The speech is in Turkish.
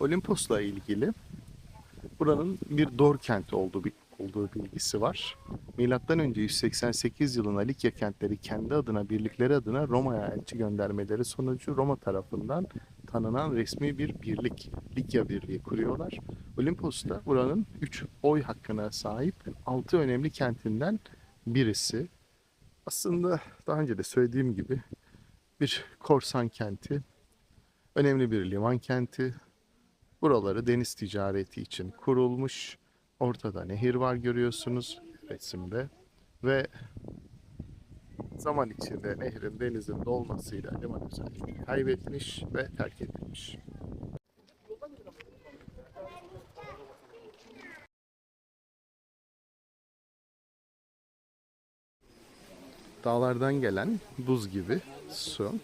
Olimpos'la ilgili buranın bir Dor kenti olduğu olduğu bilgisi var. Milattan önce 188 yılında Likya kentleri kendi adına birlikleri adına Roma'ya elçi göndermeleri sonucu Roma tarafından tanınan resmi bir birlik, Likya Birliği kuruyorlar. Olimpos da buranın 3 oy hakkına sahip 6 önemli kentinden birisi. Aslında daha önce de söylediğim gibi bir korsan kenti, önemli bir liman kenti. Buraları deniz ticareti için kurulmuş. Ortada nehir var görüyorsunuz resimde ve zaman içinde nehrin denizin dolmasıyla liman özelliğini kaybetmiş ve terk edilmiş. Dağlardan gelen buz gibi su